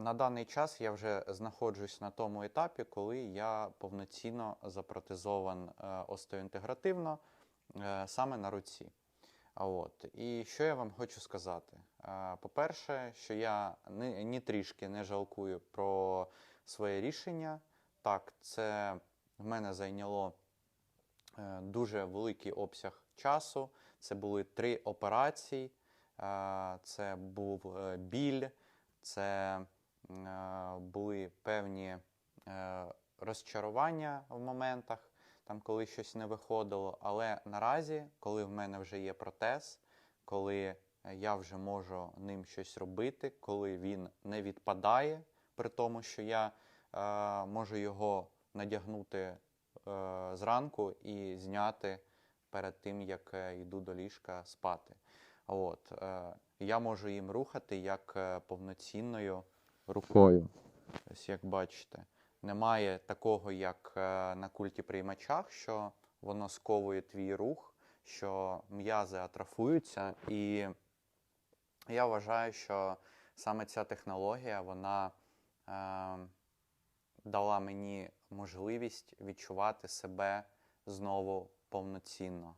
на даний час я вже знаходжусь на тому етапі, коли я повноцінно запротезован е, остеоінтегративно е, саме на руці. От. І що я вам хочу сказати? Е, По-перше, що я ні, ні трішки не жалкую про своє рішення. Так, це в мене зайняло дуже великий обсяг часу. Це були три операції, це був біль, це були певні е, розчарування в моментах, там, коли щось не виходило. Але наразі, коли в мене вже є протез, коли я вже можу ним щось робити, коли він не відпадає, при тому, що я е, можу його надягнути е, зранку і зняти перед тим, як е, йду до ліжка спати. От, е, я можу їм рухати як е, повноцінною рукою. Ось як бачите, немає такого, як е, на культі приймачах, що воно сковує твій рух, що м'язи атрофуються. І я вважаю, що саме ця технологія вона е, дала мені можливість відчувати себе знову повноцінно.